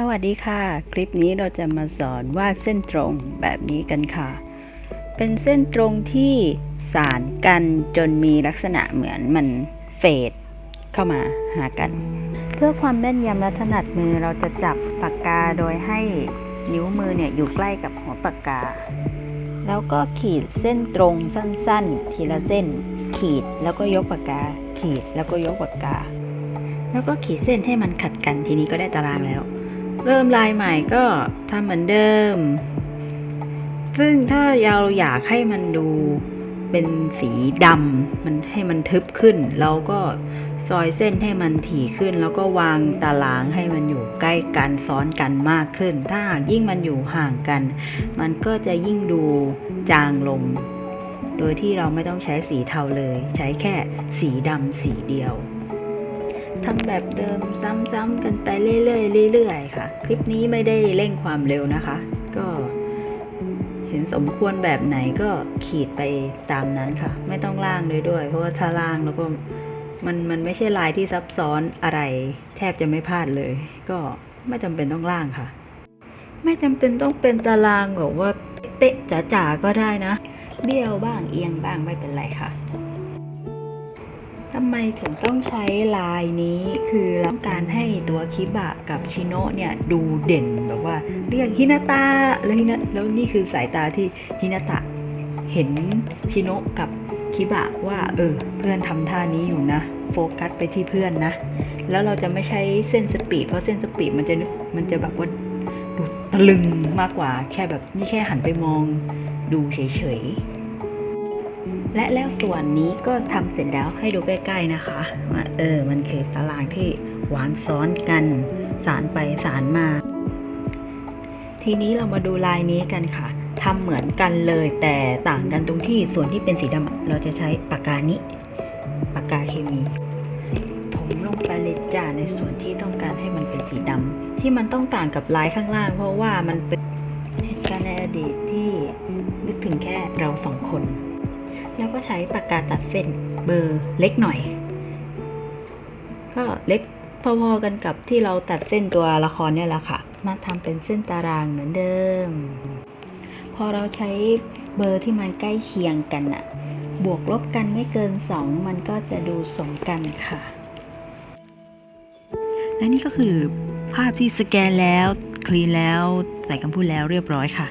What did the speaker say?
สวัสดีค่ะ คลิปนี้เราจะมาสอนวาดเส้นตรงแบบนี้กันค่ะ เป็นเส้นตรงที่สานกันจนมีลักษณะเหมือนมันเฟดเข้ามาหากัน เพื่อความแม่นยำและถนัดมือเราจะจับปากกาโดยให้นิ้วมือเนี่ยอยู่ใกล้กับหัวปากกา แล้วก็ขีดเส้นตรงสั้นๆ ทีละเส้น ขีดแล้วก็ยกปากกา ขีดแล้วก็ยกปากกา แล้วก็ขีดเส้นให้มันขัดกันทีนี้ก็ได้ตารางแล้ว เริ่มลายใหม่ก็ทำเหมือนเดิม ซึ่งถ้าเราอยากให้มันดูเป็นสีดำมันให้มันทึบขึ้น เราก็ซอยเส้นให้มันถี่ขึ้น แล้วก็วางตารางให้มันอยู่ใกล้กันซ้อนกันมากขึ้น ถ้าหากยิ่งมันอยู่ห่างกัน มันก็จะยิ่งดูจางลง โดยที่เราไม่ต้องใช้สีเทาเลย ใช้แค่สีดำสีเดียว ทำแบบเดิมซ้ำๆกันไปเรื่อยๆเรื่อยๆค่ะ คลิปนี้ไม่ได้เร่งความเร็วนะคะ ก็เห็นสมควรแบบไหนก็ขีดไปตามนั้นค่ะ ไม่ต้องล่างเลยด้วย เพราะว่าถ้าล่างแล้วก็มันมันไม่ใช่ลายที่ซับซ้อนอะไร แทบจะไม่พลาดเลย ก็ไม่จำเป็นต้องล่างค่ะ ไม่จำเป็นต้องเป็นตารางแบบว่าเป๊ะจ๋าๆก็ได้นะ เบี้ยวบ้างเอียงบ้างไม่เป็นไรค่ะำไมถึงต้องใช้ลายนี้คือเราต้องการให้ตัวคิบะกับชิโนะเนี่ยดูเด่นแบบว่าเรียกฮินาตะแล้วฮินะแล้วนี่คือสายตาที่ฮินาตะเห็นชิโนะกับคิบะว่าเออเพื่อนทำท่านี้อยู่นะ โฟกัสไปที่เพื่อนนะ แล้วเราจะไม่ใช้เส้นสปีดเพราะเส้นสปีดมันจะมันจะแบบว่าดูตะลึงมากกว่าแค่แบบนี่แค่หันไปมองดูเฉยๆ และแล้วส่วนนี้ก็ทำเสร็จแล้วให้ดูใกล้ๆนะคะว่าเออมันคือตารางที่วางซ้อนกัน สารไปสารมา ทีนี้เรามาดูลายนี้กันค่ะทำเหมือนกันเลยแต่ต่างกันตรงที่ส่วนที่เป็นสีดำเราจะใช้ปากกานี้ปากกาเคมีถมลงไปเลยจ้าในส่วนที่ต้องการให้มันเป็นสีดำที่มันต้องต่างกับลายข้างล่าง เพราะว่ามันเป็นเหตุการณ์ในอดีตที่นึกถึงแค่เราสองคน แล้วก็ใช้ปากกาตัดเส้นเบอร์เล็กหน่อย ก็เล็กพอๆกันกับที่เราตัดเส้นตัวละครเนี่ยแหละค่ะ มาทำเป็นเส้นตารางเหมือนเดิม พอเราใช้เบอร์ที่มันใกล้เคียงกันอะบวกลบกันไม่เกิน 2 มันก็จะดูสมกันค่ะ และนี่ก็คือภาพที่สแกนแล้ว คลีนแล้ว ใส่คำพูดแล้วเรียบร้อยค่ะ